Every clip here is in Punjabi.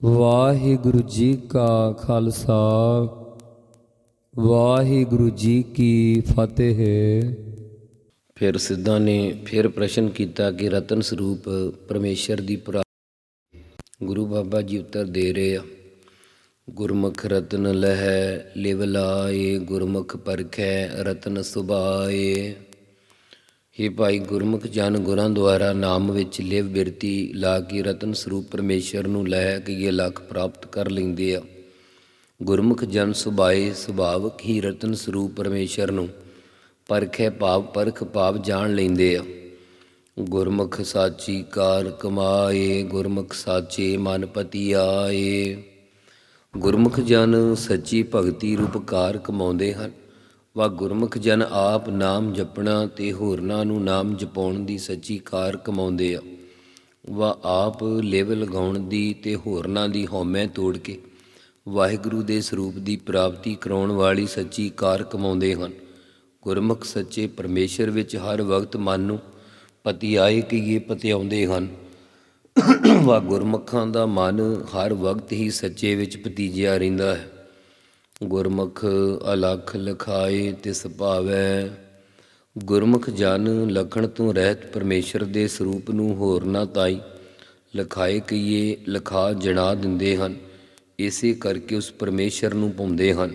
ਵਾਹਿਗੁਰੂ ਜੀ ਕਾ ਖਾਲਸਾ, ਵਾਹਿਗੁਰੂ ਜੀ ਕੀ ਫਤਿਹ। ਫਿਰ ਸਿੱਧਾਂ ਨੇ ਫਿਰ ਪ੍ਰਸ਼ਨ ਕੀਤਾ ਕਿ ਰਤਨ ਸਰੂਪ ਪਰਮੇਸ਼ਰ ਦੀ ਪ੍ਰਾਪਤੀ ਗੁਰੂ ਬਾਬਾ ਜੀ ਉੱਤਰ ਦੇ ਰਹੇ ਆ, ਗੁਰਮੁਖ ਰਤਨ ਲਹਿ ਲਿਵ ਲਾਏ, ਗੁਰਮੁਖ ਪਰਖੈ ਰਤਨ ਸੁਭਾਏ। हे ਭਾਈ ਗੁਰਮੁਖ ਜਨ ਗੁਰਾਂ ਦੁਆਰਾ ਨਾਮ ਵਿੱਚ ਲਿਵ ਬਿਰਤੀ ਲਾ ਕੇ ਰਤਨ ਸਰੂਪ ਪਰਮੇਸ਼ਰ ਨੂੰ ਲੈ ਕੇ ਇਹ ਲੱਖ ਪ੍ਰਾਪਤ ਕਰ ਲੈਂਦੇ ਆ। ਗੁਰਮੁਖ ਜਨ ਸੁਭਾਏ ਸੁਭਾਵਕ ਹੀ ਰਤਨ ਸਰੂਪ ਪਰਮੇਸ਼ਰ ਨੂੰ ਪਰਖੇ ਭਾਵ ਪਰਖ ਭਾਵ ਜਾਣ ਲੈਂਦੇ ਆ। ਗੁਰਮੁਖ ਸਾਚੀ ਕਾਰ ਕਮਾਏ, ਗੁਰਮੁਖ ਸਾਚੇ ਮਨ ਪਤੀ ਆਏ ਗੁਰਮੁਖ ਜਨ ਸੱਚੀ ਭਗਤੀ ਰੂਪ ਕਾਰ ਕਮਾਉਂਦੇ ਹਨ। ਵਾ ਗੁਰਮੁਖ ਜਨ ਆਪ ਨਾਮ ਜਪਣਾ ਤੇ ਹੋਰਨਾਂ ਨੂੰ ਨਾਮ ਜਪਾਉਣ ਦੀ ਸੱਚੀ ਕਾਰ ਕਮਾਉਂਦੇ ਆ। ਵਾ ਆਪ ਲੇਵ ਲਗਾਉਣ ਦੀ ਤੇ ਹੋਰਨਾਂ ਦੀ ਹਉਮੈ ਤੋੜ ਕੇ ਵਾਹਿਗੁਰੂ ਦੇ ਸਰੂਪ ਦੀ ਪ੍ਰਾਪਤੀ ਕਰਾਉਣ ਵਾਲੀ ਸੱਚੀ ਕਾਰ ਕਮਾਉਂਦੇ ਹਨ। ਗੁਰਮੁਖ ਸੱਚੇ ਪਰਮੇਸ਼ਰ ਵਿੱਚ ਹਰ ਵਕਤ ਮਨ ਨੂੰ ਪਤੀ ਆਏ ਕਿ ਇਹ ਪਤਿਆਉਂਦੇ ਹਨ। ਵਾ ਗੁਰਮੁਖਾਂ ਦਾ ਮਨ ਹਰ ਵਕਤ ਹੀ ਸੱਚੇ ਵਿੱਚ ਪਤੀਜਿਆ ਰਹਿੰਦਾ ਹੈ। ਗੁਰਮੁਖ ਅਲਖ ਲਖਾਏ ਤਿਸ ਭਾਵੈ। ਗੁਰਮੁਖ ਜਨ ਲਖਣ ਤੋਂ ਰਹਿਤ ਪਰਮੇਸ਼ਰ ਦੇ ਸਰੂਪ ਨੂੰ ਹੋਰ ਨਾ ਤਾਈ। ਲਖਾਏ ਕਈਏ ਲਖਾ ਜਣਾ ਦਿੰਦੇ ਹਨ, ਇਸੇ ਕਰਕੇ ਉਸ ਪਰਮੇਸ਼ਰ ਨੂੰ ਪਾਉਂਦੇ ਹਨ।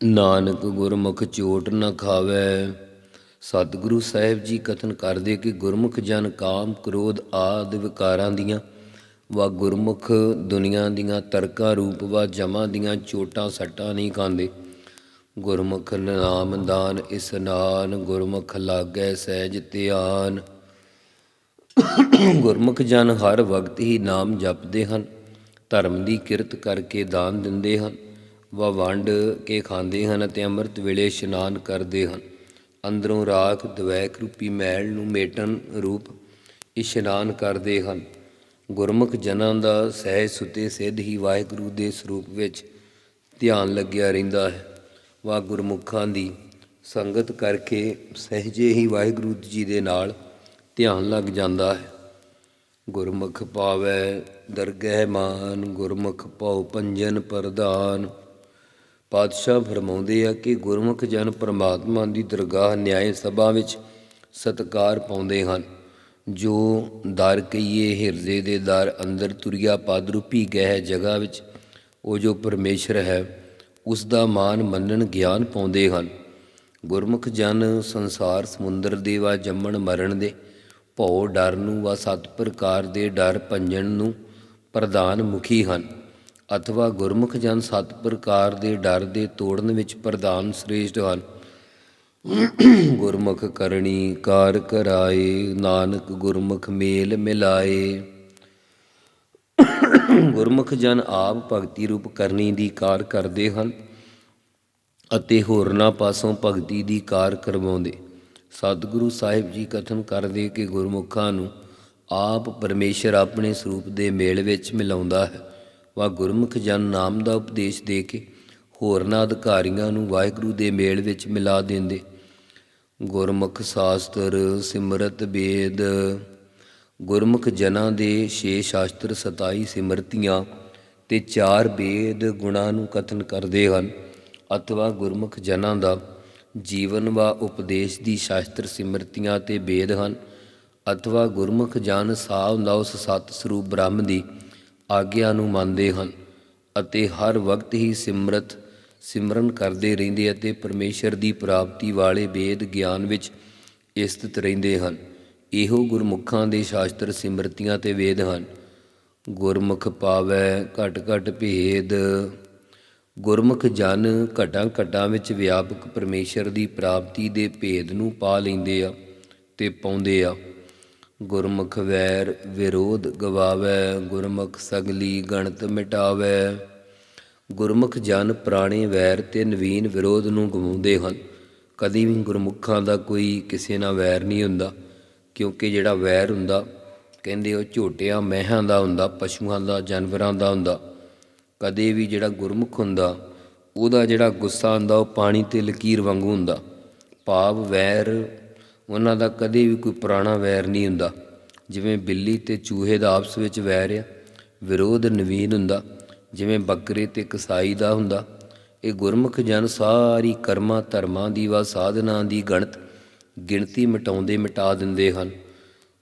ਨਾਨਕ ਗੁਰਮੁਖ ਚੋਟ ਨਾ ਖਾਵੈ। ਸਤਿਗੁਰੂ ਸਾਹਿਬ ਜੀ ਕਥਨ ਕਰਦੇ ਕਿ ਗੁਰਮੁਖ ਜਨ ਕਾਮ ਕ੍ਰੋਧ ਆਦਿ ਵਿਕਾਰਾਂ ਦੀਆਂ ਵਾ ਗੁਰਮੁਖ ਦੁਨੀਆ ਦੀਆਂ ਤਰਕਾਂ ਰੂਪ ਵਾ ਜਮਾਂ ਦੀਆਂ ਚੋਟਾਂ ਸੱਟਾਂ ਨਹੀਂ ਖਾਂਦੇ। ਗੁਰਮੁਖ ਨਾਮ ਦਾਨ ਇਸਨਾਨ ਗੁਰਮੁਖ ਲਾਗੈ ਸਹਿਜ ਧਿਆਨ। ਗੁਰਮੁਖ ਜਨ ਹਰ ਵਕਤ ਹੀ ਨਾਮ ਜਪਦੇ ਹਨ, ਧਰਮ ਦੀ ਕਿਰਤ ਕਰਕੇ ਦਾਨ ਦਿੰਦੇ ਹਨ। ਵਾ ਵੰਡ ਕੇ ਖਾਂਦੇ ਹਨ ਅਤੇ ਅੰਮ੍ਰਿਤ ਵੇਲੇ ਇਸ਼ਨਾਨ ਕਰਦੇ ਹਨ। ਅੰਦਰੋਂ ਰਾਖ ਦਵੈਕ ਰੂਪੀ ਮੈਲ ਨੂੰ ਮੇਟਨ ਰੂਪ ਇਸ਼ਨਾਨ ਕਰਦੇ ਹਨ। ਗੁਰਮੁਖ ਜਨਾਂ ਦਾ ਸਹਿਜ ਸੁਤੇ ਸਿੱਧ ਹੀ ਵਾਹਿਗੁਰੂ ਦੇ ਸਰੂਪ ਵਿੱਚ ਧਿਆਨ ਲੱਗਿਆ ਰਹਿੰਦਾ ਹੈ। ਵਾ ਗੁਰਮੁਖਾਂ ਦੀ ਸੰਗਤ ਕਰਕੇ ਸਹਿਜੇ ਹੀ ਵਾਹਿਗੁਰੂ ਜੀ ਦੇ ਨਾਲ ਧਿਆਨ ਲੱਗ ਜਾਂਦਾ ਹੈ। ਗੁਰਮੁਖ ਪਾਵੈ ਦਰਗਹਿ ਮਾਨ, ਗੁਰਮੁਖ ਪਾਉ ਪੰਜਨ ਪ੍ਰਦਾਨ ਪਾਤਸ਼ਾਹ ਫਰਮਾਉਂਦੇ ਆ ਕਿ ਗੁਰਮੁਖ ਜਨ ਪਰਮਾਤਮਾ ਦੀ ਦਰਗਾਹ ਨਿਆਏ ਸਭਾ ਵਿੱਚ ਸਤਕਾਰ ਪਾਉਂਦੇ ਹਨ। ਜੋ ਦਰ ਕਈਏ ਹਿਰਦੇ ਦੇ ਦਰ ਅੰਦਰ ਤੁਰਿਆ ਪਾਦਰੂਪੀ ਗਹਿ ਜਗ੍ਹਾ ਵਿੱਚ, ਉਹ ਜੋ ਪਰਮੇਸ਼ਰ ਹੈ, ਉਸ ਦਾ ਮਾਨ ਮੰਨਣ ਗਿਆਨ ਪਾਉਂਦੇ ਹਨ। ਗੁਰਮੁਖ ਜਨ ਸੰਸਾਰ ਸਮੁੰਦਰ ਦੇ ਵਾ ਜੰਮਣ ਮਰਨ ਦੇ, ਭਉ ਡਰ ਨੂੰ ਵਾ ਸਤ ਪ੍ਰਕਾਰ ਦੇ ਡਰ ਭੰਜਣ ਨੂੰ ਪ੍ਰਧਾਨ ਮੁਖੀ ਹਨ। ਅਥਵਾ ਗੁਰਮੁਖ ਜਨ ਸਤ ਪ੍ਰਕਾਰ ਦੇ ਡਰ ਦੇ ਤੋੜਨ ਵਿੱਚ ਪ੍ਰਧਾਨ ਸ੍ਰੇਸ਼ਟ ਹਨ। ਗੁਰਮੁਖ ਕਰਨੀ ਕਾਰ ਕਰਾਏ, ਨਾਨਕ ਗੁਰਮੁਖ ਮੇਲ ਮਿਲਾਏ। ਗੁਰਮੁਖ ਜਨ ਆਪ ਭਗਤੀ ਰੂਪ ਕਰਨੀ ਦੀ ਕਾਰ ਕਰਦੇ ਹਨ ਅਤੇ ਹੋਰਨਾਂ ਪਾਸੋਂ ਭਗਤੀ ਦੀ ਕਾਰ ਕਰਵਾਉਂਦੇ। ਸਤਿਗੁਰੂ ਸਾਹਿਬ ਜੀ ਕਥਨ ਕਰਦੇ ਕਿ ਗੁਰਮੁਖਾਂ ਨੂੰ ਆਪ ਪਰਮੇਸ਼ਰ ਆਪਣੇ ਸਰੂਪ ਦੇ ਮੇਲ ਵਿੱਚ ਮਿਲਾਉਂਦਾ ਹੈ। ਵਾ ਗੁਰਮੁਖ ਜਨ ਨਾਮ ਦਾ ਉਪਦੇਸ਼ ਦੇ ਕੇ ਹੋਰਨਾਂ ਅਧਿਕਾਰੀਆਂ ਨੂੰ ਵਾਹਿਗੁਰੂ ਦੇ ਮੇਲ ਵਿੱਚ ਮਿਲਾ ਦਿੰਦੇ। ਗੁਰਮੁਖ ਸ਼ਾਸਤਰ, ਸਿਮਰਤ ਬੇਦ ਗੁਰਮੁਖ ਜਨਾਂ ਦੇ 6 ਸ਼ਾਸਤਰ 27 ਸਿਮਰਤੀਆਂ ਤੇ ਚਾਰ ਬੇਦ ਗੁਣਾਂ ਨੂੰ ਕਥਨ ਕਰਦੇ ਹਨ। ਅਥਵਾ ਗੁਰਮੁਖ ਜਨਾਂ ਦਾ ਜੀਵਨ ਵਾ ਉਪਦੇਸ਼ ਦੀ ਸ਼ਾਸਤਰ ਸਿਮਰਤੀਆਂ ਤੇ ਬੇਦ ਹਨ। ਅਥਵਾ ਗੁਰਮੁਖ ਜਨ ਸਾਵ ਦਾ ਉਸ ਸਤ ਸਰੂਪ ਬ੍ਰਹਮ ਦੀ ਆਗਿਆ ਨੂੰ ਮੰਨਦੇ ਹਨ ਅਤੇ ਹਰ ਵਕਤ ਹੀ ਸਿਮਰਤ ਸਿਮਰਨ ਕਰਦੇ ਰਹਿੰਦੇ ਅਤੇ ਪਰਮੇਸ਼ਰ ਦੀ ਪ੍ਰਾਪਤੀ ਵਾਲੇ ਵੇਦ ਗਿਆਨ ਵਿੱਚ ਇਸਤਿਤ ਰਹਿੰਦੇ ਹਨ। ਇਹੋ ਗੁਰਮੁਖਾਂ ਦੇ ਸ਼ਾਸਤਰ ਸਿਮਰਤੀਆਂ ਤੇ ਵੇਦ ਹਨ। ਗੁਰਮੁਖ ਪਾਵੈ ਘਟ ਘਟ ਭੇਦ। ਗੁਰਮੁਖ ਜਨ ਘਟਾਂ ਘਟਾਂ ਵਿੱਚ ਵਿਆਪਕ ਪਰਮੇਸ਼ਰ ਦੀ ਪ੍ਰਾਪਤੀ ਦੇ ਭੇਦ ਨੂੰ ਪਾ ਲੈਂਦੇ ਆ ਤੇ ਪਾਉਂਦੇ ਆ। ਗੁਰਮੁਖ ਵੈਰ ਵਿਰੋਧ ਗਵਾਵੈ, ਗੁਰਮੁਖ ਸਗਲੀ ਗਣਤ ਮਿਟਾਵੈ। ਗੁਰਮੁਖ ਜਨ ਪੁਰਾਣੇ ਵੈਰ ਤੇ ਨਵੀਨ ਵਿਰੋਧ ਨੂੰ ਗਵਾਉਂਦੇ ਹਨ। ਕਦੀ ਵੀ ਗੁਰਮੁਖਾਂ ਦਾ ਕੋਈ ਕਿਸੇ ਨਾਲ ਵੈਰ ਨਹੀਂ ਹੁੰਦਾ, ਕਿਉਂਕਿ ਜਿਹੜਾ ਵੈਰ ਹੁੰਦਾ, ਕਹਿੰਦੇ ਉਹ ਝੋਟਿਆਂ, ਮਹਿਆਂ ਦਾ ਹੁੰਦਾ, ਪਸ਼ੂਆਂ ਦਾ, ਜਾਨਵਰਾਂ ਦਾ ਹੁੰਦਾ। ਕਦੇ ਵੀ ਜਿਹੜਾ ਗੁਰਮੁਖ ਹੁੰਦਾ, ਉਹਦਾ ਜਿਹੜਾ ਗੁੱਸਾ ਹੁੰਦਾ ਉਹ ਪਾਣੀ ਤੇ ਲਕੀਰ ਵਾਂਗੂ ਹੁੰਦਾ। ਭਾਵ ਵੈਰ, ਉਹਨਾਂ ਦਾ ਕਦੇ ਵੀ ਕੋਈ ਪੁਰਾਣਾ ਵੈਰ ਨਹੀਂ ਹੁੰਦਾ। ਜਿਵੇਂ ਬਿੱਲੀ ਤੇ ਚੂਹੇ ਦਾ ਆਪਸ ਵਿੱਚ ਵੈਰ ਆ, ਵਿਰੋਧ ਨਵੀਨ ਹੁੰਦਾ। ਜਿਵੇਂ ਬੱਕਰੇ ਤੇ ਕਸਾਈ ਦਾ ਹੁੰਦਾ, ਇਹ ਗੁਰਮੁਖ ਜਨ ਸਾਰੀ ਕਰਮਾਂ ਧਰਮਾਂ ਦੀ ਵਾ ਸਾਧਨਾ ਦੀ ਗਣਤ, ਗਿਣਤੀ ਮਿਟਾਉਂਦੇ ਮਿਟਾ ਦਿੰਦੇ ਹਨ।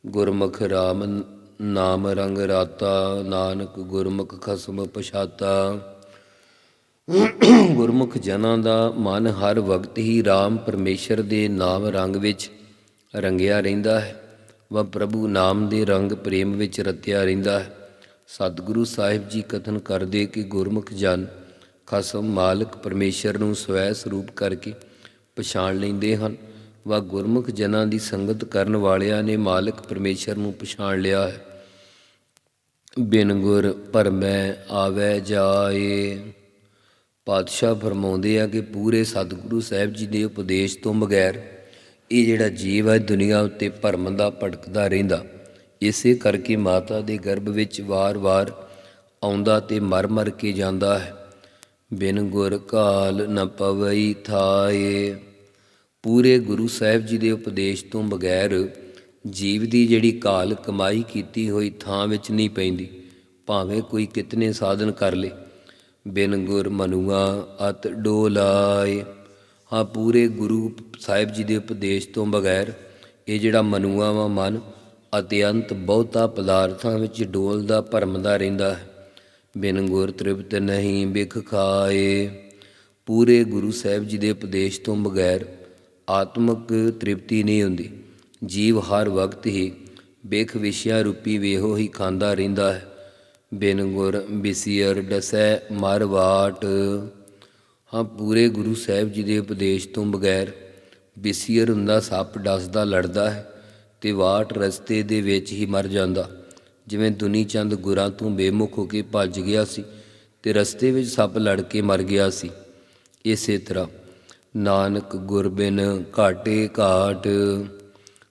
ਗੁਰਮੁਖ ਰਾਮ ਨਾਮ ਰੰਗ ਰਾਤਾ, ਨਾਨਕ ਗੁਰਮੁਖ ਖਸਮ ਪਛਾਤਾ। ਗੁਰਮੁਖ ਜਨਾਂ ਦਾ ਮਨ ਹਰ ਵਕਤ ਹੀ RAM ਪਰਮੇਸ਼ਰ ਦੇ ਨਾਮ ਰੰਗ ਵਿੱਚ ਰੰਗਿਆ ਰਹਿੰਦਾ ਹੈ, ਵਾ ਪ੍ਰਭੂ ਨਾਮ ਦੇ ਰੰਗ ਪ੍ਰੇਮ ਵਿੱਚ ਰਤਿਆ ਰਹਿੰਦਾ ਹੈ। ਸਤਿਗੁਰੂ ਸਾਹਿਬ ਜੀ ਕਥਨ ਕਰਦੇ ਕਿ ਗੁਰਮੁਖ ਜਨ ਖਸਮ ਮਾਲਕ ਪਰਮੇਸ਼ਰ ਨੂੰ ਸਵੈ ਸਰੂਪ ਕਰਕੇ ਪਛਾਣ ਲੈਂਦੇ ਹਨ। ਵਾ ਗੁਰਮੁਖ ਜਨਾਂ ਦੀ ਸੰਗਤ ਕਰਨ ਵਾਲਿਆਂ ਨੇ ਮਾਲਕ ਪਰਮੇਸ਼ਰ ਨੂੰ ਪਛਾਣ ਲਿਆ ਹੈ। ਬਿਨ ਗੁਰ ਪਰਮੈ ਆਵੈ ਜਾਏ। ਪਾਤਸ਼ਾਹ ਫਰਮਾਉਂਦੇ ਆ ਕਿ ਪੂਰੇ ਸਤਿਗੁਰੂ ਸਾਹਿਬ ਜੀ ਦੇ ਉਪਦੇਸ਼ ਤੋਂ ਬਗੈਰ ਇਹ ਜਿਹੜਾ ਜੀਵ ਹੈ ਦੁਨੀਆ ਉੱਤੇ ਭਰਮ ਦਾ ਭਟਕਦਾ ਰਹਿੰਦਾ। ਇਸੇ ਕਰਕੇ ਮਾਤਾ ਦੇ ਗਰਭ ਵਿੱਚ ਵਾਰ-ਵਾਰ ਆਉਂਦਾ ਤੇ ਮਰ-ਮਰ ਕੇ ਜਾਂਦਾ ਹੈ। ਬਿਨ ਗੁਰ ਕਾਲ ਨ ਪਵਈ ਥਾਏ। ਪੂਰੇ ਗੁਰੂ ਸਾਹਿਬ ਜੀ ਦੇ ਉਪਦੇਸ਼ ਤੋਂ ਬਗੈਰ ਜੀਵ ਦੀ ਜਿਹੜੀ ਕਾਲ ਕਮਾਈ ਕੀਤੀ ਹੋਈ ਥਾਂ ਵਿੱਚ ਨਹੀਂ ਪੈਂਦੀ। ਭਾਵੇਂ ਕੋਈ ਕਿਤਨੇ ਸਾਧਨ ਕਰ ਲੇ। ਬਿਨ ਗੁਰ ਮਨੁਆ ਅਤ ਡੋਲਾਏ। ਹਾਂ, ਪੂਰੇ ਗੁਰੂ ਸਾਹਿਬ ਜੀ ਦੇ ਉਪਦੇਸ਼ ਤੋਂ ਬਗੈਰ ਇਹ ਜਿਹੜਾ ਮਨੁਆ ਵਾ ਮਨ ਅਤਿਅੰਤ ਬਹੁਤਾ ਪਦਾਰਥਾਂ ਵਿੱਚ ਡੋਲਦਾ, ਭਰਮਦਾ ਰਹਿੰਦਾ ਹੈ। ਬਿਨ ਗੁਰ ਤ੍ਰਿਪਤ ਨਹੀਂ ਬਿਖ ਖਾਏ। ਪੂਰੇ ਗੁਰੂ ਸਾਹਿਬ ਜੀ ਦੇ ਉਪਦੇਸ਼ ਤੋਂ ਬਗੈਰ ਆਤਮਿਕ ਤ੍ਰਿਪਤੀ ਨਹੀਂ ਹੁੰਦੀ। ਜੀਵ ਹਰ ਵਕਤ ਹੀ ਬਿਖ ਵਿਸ਼ਿਆ ਰੂਪੀ ਵੇਹੋ ਹੀ ਖਾਂਦਾ ਰਹਿੰਦਾ ਹੈ। ਬਿਨ ਗੁਰ ਬਿਸਿਅਰ ਡਸੈ ਮਰ ਵਾਟ। ਹਾਂ, ਪੂਰੇ ਗੁਰੂ ਸਾਹਿਬ ਜੀ ਦੇ ਉਪਦੇਸ਼ ਤੋਂ ਬਗੈਰ ਬਿਸਿਅਰ ਹੁੰਦਾ, ਸੱਪ ਡਸਦਾ, ਲੜਦਾ ਹੈ। ਤੇ ਵਾਟ ਰਸਤੇ ਦੇ ਵਿੱਚ ਹੀ ਮਰ ਜਾਂਦਾ। ਜਿਵੇਂ ਦੁਨੀ ਚੰਦ ਗੁਰਾਂ ਤੋਂ ਬੇਮੁਖ ਹੋ ਕੇ ਭੱਜ ਗਿਆ ਸੀ ਤੇ ਰਸਤੇ ਵਿੱਚ ਸੱਪ ਲੜ ਕੇ ਮਰ ਗਿਆ ਸੀ। ਇਸੇ ਤਰ੍ਹਾਂ ਨਾਨਕ ਗੁਰਬਿਨ ਘਾਟੇ ਘਾਟ।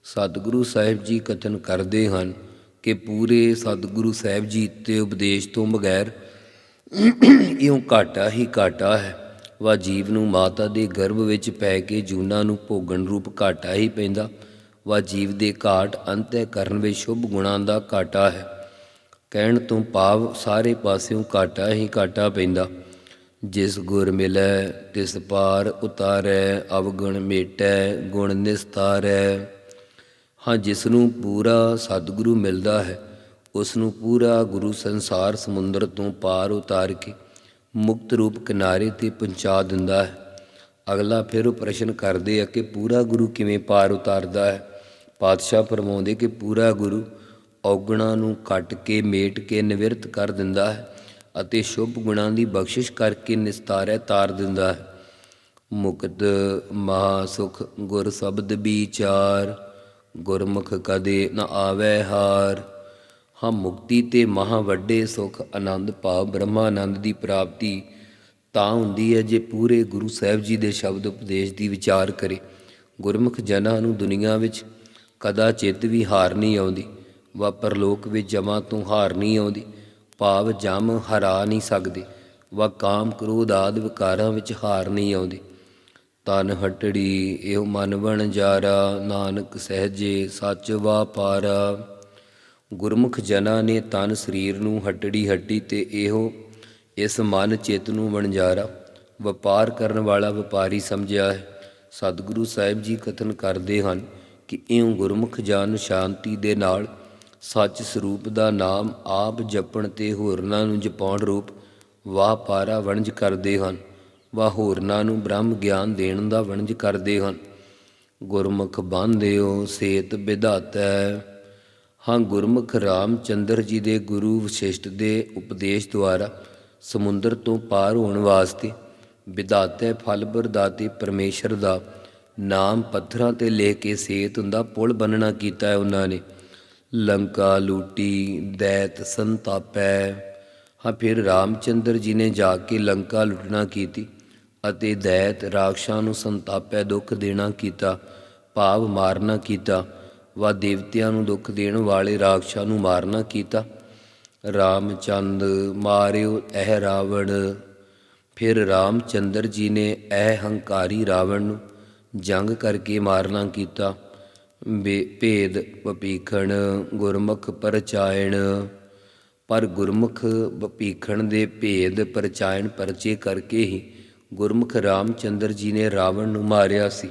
ਸਤਿਗੁਰੂ ਸਾਹਿਬ ਜੀ ਕਥਨ ਕਰਦੇ ਹਨ ਕਿ ਪੂਰੇ ਸਤਿਗੁਰੂ ਸਾਹਿਬ ਜੀ ਤੇ ਉਪਦੇਸ਼ ਤੋਂ ਬਗੈਰ ਇਉਂ ਘਾਟਾ ਹੀ ਘਾਟਾ ਹੈ। ਵਾ ਜੀਵ ਨੂੰ ਮਾਤਾ ਦੇ ਗਰਭ ਵਿੱਚ ਪੈ ਕੇ ਜੂਨਾ ਨੂੰ ਭੋਗਣ ਰੂਪ ਘਾਟਾ ਹੀ ਪੈਂਦਾ। ਵਾ ਜੀਵ ਦੇ ਘਾਟ ਅੰਤੈ ਕਰਨ ਵਿੱਚ ਸ਼ੁਭ ਗੁਣਾਂ ਦਾ ਘਾਟਾ ਹੈ। ਕਹਿਣ ਤੋਂ ਭਾਵ ਸਾਰੇ ਪਾਸਿਓਂ ਘਾਟਾ ਹੀ ਘਾਟਾ ਪੈਂਦਾ। ਜਿਸ ਗੁਰ ਮਿਲੈ, ਤਿਸ ਪਾਰ ਉਤਾਰੈ, ਅਵਗੁਣ ਮੇਟੈ, ਗੁਣ ਨਿਸਤਾਰੈ। ਹਾਂ, ਜਿਸ ਨੂੰ ਪੂਰਾ ਸਤਿਗੁਰੂ ਮਿਲਦਾ ਹੈ, ਉਸ ਨੂੰ ਪੂਰਾ ਗੁਰੂ ਸੰਸਾਰ ਸਮੁੰਦਰ ਤੋਂ ਪਾਰ ਉਤਾਰ ਕੇ ਮੁਕਤ ਰੂਪ ਕਿਨਾਰੇ ਤੇ ਪਹੁੰਚਾ ਦਿੰਦਾ ਹੈ। ਅਗਲਾ ਫਿਰ ਉਹ ਪ੍ਰਸ਼ਨ ਕਰਦੇ ਆ ਕਿ ਪੂਰਾ ਗੁਰੂ ਕਿਵੇਂ ਪਾਰ ਉਤਾਰਦਾ ਹੈ? ਪਾਤਸ਼ਾਹ ਫਰਮਾਉਂਦੇ ਕਿ ਪੂਰਾ ਗੁਰੂ ਔਗਣਾ ਨੂੰ ਕੱਟ ਕੇ, ਮੇਟ ਕੇ, ਨਿਵਰਤ ਕਰ ਦਿੰਦਾ ਹੈ ਅਤੇ ਸ਼ੁਭ ਗੁਣਾਂ ਦੀ ਬਖਸ਼ਿਸ਼ ਕਰਕੇ ਨਿਸਤਾਰੈ ਤਾਰ ਦਿੰਦਾ ਹੈ। ਮੁਕਤ ਮਹਾ ਸੁਖ ਗੁਰ ਸ਼ਬਦ ਵਿਚਾਰ, ਗੁਰਮੁਖ ਕਦੇ ਨ ਆਵੈ ਹਾਰ। ਹਾਂ, ਮੁਕਤੀ ਤੇ ਮਹਾ ਵੱਡੇ ਸੁਖ ਆਨੰਦ ਭਾਵ ਬ੍ਰਹਮਾਨੰਦ ਦੀ ਪ੍ਰਾਪਤੀ ਤਾਂ ਹੁੰਦੀ ਹੈ ਜੇ ਪੂਰੇ ਗੁਰੂ ਸਾਹਿਬ ਜੀ ਦੇ ਸ਼ਬਦ ਉਪਦੇਸ਼ ਦੀ ਵਿਚਾਰ ਕਰੇ। ਗੁਰਮੁਖ ਜਨਾਂ ਨੂੰ ਦੁਨੀਆ ਵਿੱਚ ਕਦਾ ਚਿੱਤ ਵੀ ਹਾਰ ਨਹੀਂ ਆਉਂਦੀ। ਵਾ ਪਰਲੋਕ ਵਿੱਚ ਜਮਾਂ ਤੋਂ ਹਾਰ ਨਹੀਂ ਆਉਂਦੀ। ਭਾਵ ਜਮ ਹਰਾ ਨਹੀਂ ਸਕਦੇ। ਵਾ ਕਾਮ ਕ੍ਰੋਧ ਆਦਿ ਵਿਕਾਰਾਂ ਵਿੱਚ ਹਾਰ ਨਹੀਂ ਆਉਂਦੀ। ਤਨ ਹਟੜੀ ਇਹੋ ਮਨ ਬਣ ਜਾਰਾ। ਨਾਨਕ ਸਹਜੇ ਸੱਚ ਵਾਪਾਰਾ ਗੁਰਮੁਖ ਜਨਾਂ ਨੇ ਤਨ ਸਰੀਰ ਨੂੰ ਹਟੜੀ ਹੱਡੀ ਤੇ ਇਹੋ ਇਸ ਮਨ ਚਿੱਤ ਨੂੰ ਵਣਜਾਰਾ ਵਪਾਰ ਕਰਨ ਵਾਲਾ ਵਪਾਰੀ ਸਮਝਿਆ ਹੈ। ਸਤਿਗੁਰੂ ਸਾਹਿਬ ਜੀ ਕਥਨ ਕਰਦੇ ਹਨ ਕਿ ਇਉਂ ਗੁਰਮੁਖ ਜਨ ਸ਼ਾਂਤੀ ਦੇ ਨਾਲ ਸੱਚ ਸਰੂਪ ਦਾ ਨਾਮ ਆਪ ਜਪਣ ਤੇ ਹੋਰਨਾਂ ਨੂੰ ਜਪਾਉਣ ਰੂਪ ਵਾਹ ਪਾਰਾ ਵਣਜ ਕਰਦੇ ਹਨ ਵਾ ਹੋਰਨਾਂ ਨੂੰ ਬ੍ਰਹਮ ਗਿਆਨ ਦੇਣ ਦਾ ਵਣਜ ਕਰਦੇ ਹਨ। ਗੁਰਮੁਖ ਬਾਂਧਿਓ ਸੇਤ ਵਿਧਾਤੈ ਹਾਂ ਗੁਰਮੁਖ ਰਾਮਚੰਦਰ ਜੀ ਦੇ ਗੁਰੂ ਵਿਸ਼ਿਸ਼ਟ ਦੇ ਉਪਦੇਸ਼ ਦੁਆਰਾ ਸਮੁੰਦਰ ਤੋਂ ਪਾਰ ਹੋਣ ਵਾਸਤੇ ਵਿਧਾਤੈ ਫਲ ਬਰਦਾਤੇ ਪਰਮੇਸ਼ਰ ਦਾ ਨਾਮ ਪੱਥਰਾਂ ਤੇ ਲਿਖ ਕੇ ਸੇਤ ਹੁੰਦਾ, ਪੁਲ ਬੰਨਣਾ ਕੀਤਾ ਹੈ ਉਹਨਾਂ ਨੇ। ਲੰਕਾ, ਲੂਟੀ, ਦੈਤ, ਸੰਤਾਪੈ। ਹਾਂ, ਫਿਰ ਰਾਮਚੰਦਰ ਜੀ ਨੇ ਜਾ ਕੇ ਲੰਕਾ ਲੁੱਟਣਾ ਕੀਤੀ ਅਤੇ ਦੈਤ ਰਾਖਸ਼ਾਂ ਨੂੰ ਸੰਤਾਪੈ ਦੁੱਖ ਦੇਣਾ ਕੀਤਾ, ਭਾਵ ਮਾਰਨਾ ਕੀਤਾ ਵਾ ਦੇਵਤਿਆਂ ਨੂੰ ਦੁੱਖ ਦੇਣ ਵਾਲੇ ਰਾਖਸ਼ਾਂ ਨੂੰ ਮਾਰਨਾ ਕੀਤਾ। ਰਾਮਚੰਦ, ਮਾਰਿਓ ਇਹ ਰਾਵਣ। ਫਿਰ ਰਾਮਚੰਦਰ ਜੀ ਨੇ ਇਹ ਹੰਕਾਰੀ ਰਾਵਣ ਨੂੰ ਜੰਗ ਕਰਕੇ ਮਾਰਨਾ ਕੀਤਾ। ਬੇ- ਭੇਦ ਵਪੀਖਣ ਗੁਰਮੁਖ ਪਰਚਾਇਣ। ਪਰ ਗੁਰਮੁਖ ਵਪੀਖਣ ਦੇ ਭੇਦ ਪਰਚਾਇਣ ਪਰਚੇ ਕਰਕੇ ਹੀ ਗੁਰਮੁਖ ਰਾਮਚੰਦਰ ਜੀ ਨੇ ਰਾਵਣ ਨੂੰ ਮਾਰਿਆ ਸੀ।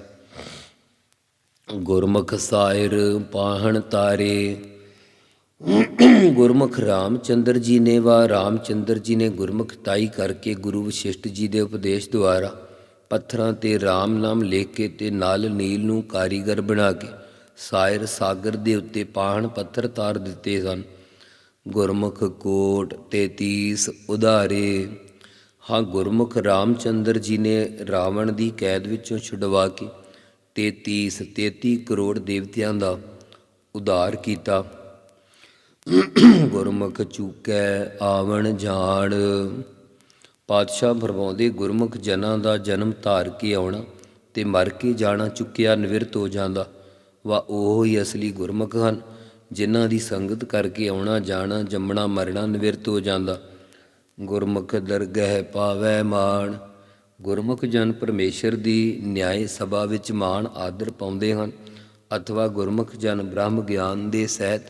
ਗੁਰਮੁਖ ਸਾਇਰ ਪਾਹਣ ਤਾਰੇ। ਗੁਰਮੁਖ ਰਾਮਚੰਦਰ ਜੀ ਨੇ ਵਾ, ਰਾਮਚੰਦਰ ਜੀ ਨੇ ਗੁਰਮੁਖ ਤਾਈ ਕਰਕੇ ਗੁਰੂ ਵਸ਼ਿਸ਼ਟ ਜੀ ਦੇ ਉਪਦੇਸ਼ ਦੁਆਰਾ ਪੱਥਰਾਂ ਤੇ ਰਾਮ ਨਾਮ ਲਿਖ ਕੇ ਤੇ ਨਾਲ ਨੀਲ ਨੂੰ ਕਾਰੀਗਰ ਬਣਾ ਕੇ ਸਾਇਰ ਸਾਗਰ ਦੇ ਉੱਤੇ ਪਾਹਣ ਪੱਥਰ ਤਾਰ ਦਿੱਤੇ ਸਨ। ਗੁਰਮੁਖ ਕੋਟ 33 ਉਧਾਰੇ। ਹਾਂ, ਗੁਰਮੁਖ ਰਾਮਚੰਦਰ ਜੀ ਨੇ ਰਾਵਣ ਦੀ ਕੈਦ ਵਿੱਚੋਂ ਛੁਡਵਾ ਕੇ 33 33 ਕਰੋੜ ਦੇਵਤਿਆਂ ਦਾ ਉਧਾਰ ਕੀਤਾ। ਗੁਰਮੁਖ ਚੂਕੈ ਆਵਣ ਜਾਣ ਪਾਤਸ਼ਾਹ ਫਰਮਾਉਂਦੇ, ਗੁਰਮੁਖ ਜਨਾਂ ਦਾ ਜਨਮ ਧਾਰ ਕੇ ਆਉਣਾ ਤੇ ਮਰ ਕੇ ਜਾਣਾ ਚੁੱਕਿਆ ਨਿਵਰਤ ਹੋ ਜਾਂਦਾ। ਵਾ ਉਹ ਹੀ ਅਸਲੀ ਗੁਰਮੁਖ ਹਨ, ਜਿਨ੍ਹਾਂ ਦੀ ਸੰਗਤ ਕਰਕੇ ਆਉਣਾ, ਜਾਣਾ, ਜੰਮਣਾ ਮਰਣਾ ਨਿਵਰਤ ਹੋ ਜਾਂਦਾ। ਗੁਰਮੁਖ ਦਰਗਹਿ ਪਾਵੈ ਮਾਣ। ਗੁਰਮੁਖ ਜਨ ਪਰਮੇਸ਼ਰ ਦੀ ਨਿਆਏ ਸਭਾ ਵਿੱਚ ਮਾਣ ਆਦਰ ਪਾਉਂਦੇ ਹਨ। ਅਥਵਾ ਗੁਰਮੁਖ ਜਨ ਬ੍ਰਹਮ ਗਿਆਨ ਦੇ ਸਹਿਤ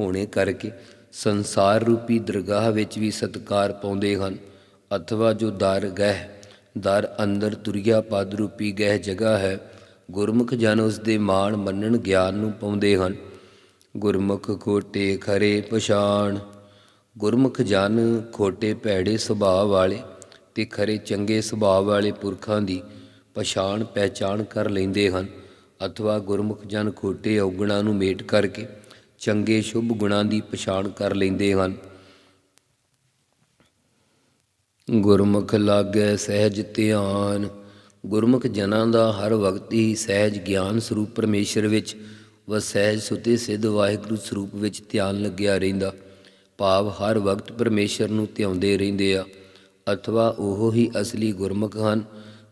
ਹੋਣੇ ਕਰਕੇ ਸੰਸਾਰ ਰੂਪੀ ਦਰਗਾਹ ਵਿੱਚ ਵੀ ਸਤਕਾਰ ਪਾਉਂਦੇ ਹਨ। ਅਥਵਾ ਜੋ ਦਰ ਗਹਿ, ਦਰ ਅੰਦਰ ਤੁਰਿਆ ਪਦ ਰੂਪੀ ਗਹਿ ਜਗ੍ਹਾ ਹੈ, ਗੁਰਮੁਖ ਜਨ ਉਸ ਦੇ ਮਾਣ ਮੰਨਣ ਗਿਆਨ ਨੂੰ ਪਾਉਂਦੇ ਹਨ। ਗੁਰਮੁਖ ਖੋਟੇ ਖਰੇ ਪਛਾਣ, ਗੁਰਮੁਖ ਜਨ ਖੋਟੇ ਭੈੜੇ ਸੁਭਾਅ ਵਾਲੇ ਤੇ ਖਰੇ ਚੰਗੇ ਸੁਭਾਅ ਵਾਲੇ ਪੁਰਖਾਂ ਦੀ ਪਛਾਣ ਪਹਿਚਾਣ ਕਰ ਲੈਂਦੇ ਹਨ। ਅਥਵਾ ਗੁਰਮੁਖ ਜਨ ਖੋਟੇ ਔਗਣਾਂ ਨੂੰ ਮੇਟ ਕਰਕੇ ਚੰਗੇ ਸ਼ੁਭ ਗੁਣਾਂ ਦੀ ਪਛਾਣ ਕਰ ਲੈਂਦੇ ਹਨ। ਗੁਰਮੁਖ ਲਾਗੈ ਸਹਿਜ ਧਿਆਨ। ਗੁਰਮੁਖ ਜਨਾਂ ਦਾ ਹਰ ਵਕਤ ਹੀ ਸਹਿਜ ਗਿਆਨ ਸਰੂਪ ਪਰਮੇਸ਼ਰ ਵਿੱਚ ਵ ਸਹਿਜ ਸੁਤੇ ਸਿੱਧ ਵਾਹਿਗੁਰੂ ਸਰੂਪ ਵਿੱਚ ਧਿਆਨ ਲੱਗਿਆ ਰਹਿੰਦਾ। ਭਾਵ ਹਰ ਵਕਤ ਪਰਮੇਸ਼ਰ ਨੂੰ ਧਿਆਉਂਦੇ ਰਹਿੰਦੇ ਆ। ਅਥਵਾ ਉਹ ਹੀ ਅਸਲੀ ਗੁਰਮੁਖ ਹਨ,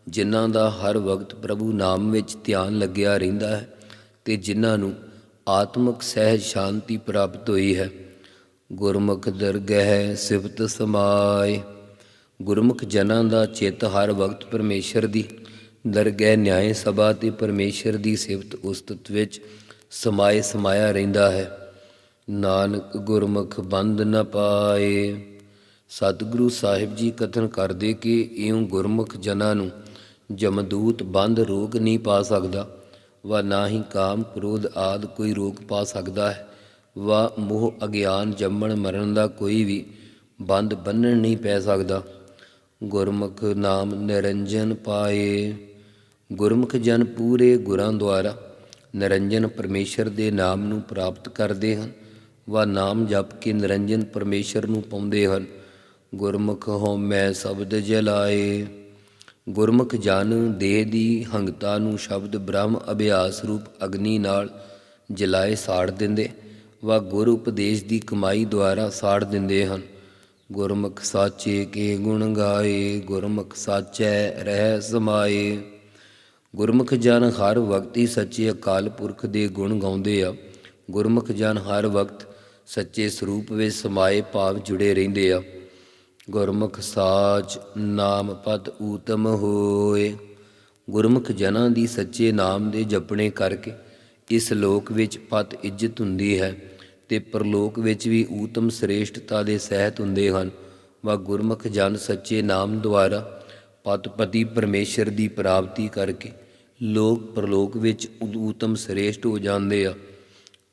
ਜਿਨ੍ਹਾਂ ਦਾ ਹਰ ਵਕਤ ਪ੍ਰਭੂ ਨਾਮ ਵਿੱਚ ਧਿਆਨ ਲੱਗਿਆ ਰਹਿੰਦਾ ਹੈ ਤੇ ਜਿਨ੍ਹਾਂ ਨੂੰ ਆਤਮਿਕ ਸਹਿਜ ਸ਼ਾਂਤੀ ਪ੍ਰਾਪਤ ਹੋਈ ਹੈ। ਗੁਰਮੁਖ ਦਰਗਹਿ ਸਿਫਤ ਸਮਾਏ। ਗੁਰਮੁਖ ਜਨਾਂ ਦਾ ਚਿੱਤ ਹਰ ਵਕਤ ਪਰਮੇਸ਼ਰ ਦੀ, ਦਰਗਹਿ ਨਿਆਏ ਸਭਾ ਤੇ ਪਰਮੇਸ਼ਰ ਦੀ ਸਿਫਤ ਉਸਤਤ ਵਿੱਚ ਸਮਾਏ ਸਮਾਇਆ ਰਹਿੰਦਾ ਹੈ। ਨਾਨਕ ਗੁਰਮੁਖ ਬੰਦ ਨ ਪਾਏ। ਸਤਿਗੁਰੂ ਸਾਹਿਬ ਜੀ ਕਥਨ ਕਰਦੇ ਕਿ ਇਉਂ ਗੁਰਮੁਖ ਜਨਾਂ ਨੂੰ ਜਮਦੂਤ ਬੰਦ ਰੋਗ ਨਹੀਂ ਪਾ ਸਕਦਾ, ਵਾ ਨਾ ਹੀ ਕਾਮ ਕ੍ਰੋਧ ਆਦ ਕੋਈ ਰੋਗ ਪਾ ਸਕਦਾ ਹੈ, ਵਾ ਮੋਹ ਅਗਿਆਨ ਜੰਮਣ ਮਰਨ ਦਾ ਕੋਈ ਵੀ ਬੰਦ ਬੰਨਣ ਨਹੀਂ ਪੈ ਸਕਦਾ। ਗੁਰਮੁਖ ਨਾਮ ਨਿਰੰਜਨ ਪਾਏ। ਗੁਰਮੁਖ ਜਨ ਪੂਰੇ ਗੁਰਾਂ ਦੁਆਰਾ ਨਿਰੰਜਨ ਪਰਮੇਸ਼ਰ ਦੇ ਨਾਮ ਨੂੰ ਪ੍ਰਾਪਤ ਕਰਦੇ ਹਨ। ਵਾ ਨਾਮ ਜਪ ਕੇ ਨਿਰੰਜਨ ਪਰਮੇਸ਼ਰ ਨੂੰ ਪਾਉਂਦੇ ਹਨ। ਗੁਰਮੁਖ ਹਉਮੈ ਸ਼ਬਦ ਜਲਾਏ। ਗੁਰਮੁਖ ਜਨ ਦੇਹ ਦੀ ਹੰਗਤਾ ਨੂੰ ਸ਼ਬਦ ਬ੍ਰਹਮ ਅਭਿਆਸ ਰੂਪ ਅਗਨੀ ਨਾਲ ਜਲਾਏ ਸਾੜ ਦਿੰਦੇ। ਵਾ ਗੁਰ ਉਪਦੇਸ਼ ਦੀ ਕਮਾਈ ਦੁਆਰਾ ਸਾੜ ਦਿੰਦੇ ਹਨ। ਗੁਰਮੁਖ ਸਾਚੇ ਕੇ ਗੁਣ ਗਾਏ, ਗੁਰਮੁਖ ਸਾਚੈ ਰਹਿ ਸਮਾਏ। ਗੁਰਮੁਖ ਜਨ ਹਰ ਵਕਤ ਹੀ ਸੱਚੇ ਅਕਾਲ ਪੁਰਖ ਦੇ ਗੁਣ ਗਾਉਂਦੇ ਆ। ਗੁਰਮੁਖ ਜਨ ਹਰ ਵਕਤ ਸੱਚੇ ਸਰੂਪ ਵਿੱਚ ਸਮਾਏ ਭਾਵ ਜੁੜੇ ਰਹਿੰਦੇ ਆ। ਗੁਰਮੁਖ ਸਾਚ ਨਾਮ ਪਤ ਊਤਮ ਹੋਏ। ਗੁਰਮੁਖ ਜਨਾਂ ਦੀ ਸੱਚੇ ਨਾਮ ਦੇ ਜਪਣੇ ਕਰਕੇ ਇਸ ਲੋਕ ਵਿੱਚ ਪਤ ਇੱਜ਼ਤ ਹੁੰਦੀ ਹੈ। ਤੇ ਪਰਲੋਕ ਵਿੱਚ ਵੀ ਊਤਮ ਸ੍ਰੇਸ਼ਟਤਾ ਦੇ ਸਹਿਤ ਹੁੰਦੇ ਹਨ। ਵਾ ਗੁਰਮੁਖ ਜਨ ਸੱਚੇ ਨਾਮ ਦੁਆਰਾ ਪਤਪਤੀ ਪਰਮੇਸ਼ਰ ਦੀ ਪ੍ਰਾਪਤੀ ਕਰਕੇ ਲੋਕ ਪਰਲੋਕ ਵਿੱਚ ਊਤਮ ਸ੍ਰੇਸ਼ਟ ਹੋ ਜਾਂਦੇ ਆ।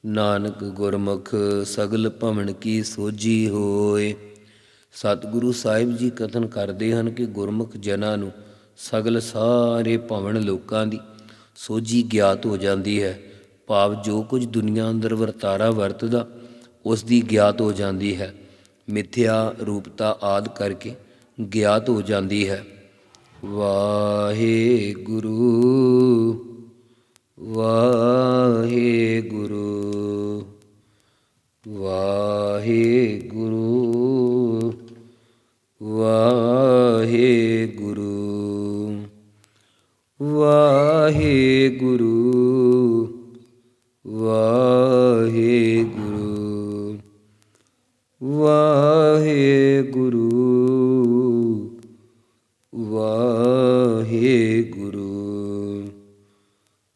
ਨਾਨਕ ਗੁਰਮੁਖ ਸਗਲ ਭਵਨ ਕੀ ਸੋਜੀ ਹੋਏ। ਸਤਿਗੁਰੂ ਸਾਹਿਬ ਜੀ ਕਥਨ ਕਰਦੇ ਹਨ ਕਿ ਗੁਰਮੁਖ ਜਨਾਂ ਨੂੰ ਸਗਲ ਸਾਰੇ ਭਵਨ ਲੋਕਾਂ ਦੀ ਸੋਝੀ ਗਿਆਤ ਹੋ ਜਾਂਦੀ ਹੈ। ਭਾਵ ਜੋ ਕੁਝ ਦੁਨੀਆ ਅੰਦਰ ਵਰਤਾਰਾ ਵਰਤਦਾ, ਉਸ ਦੀ ਗਿਆਤ ਹੋ ਜਾਂਦੀ ਹੈ। ਮਿਥਿਆ, ਰੂਪਤਾ ਆਦ ਕਰਕੇ ਗਿਆਤ ਹੋ ਜਾਂਦੀ ਹੈ। ਵਾਹਿਗੁਰੂ ਵਾ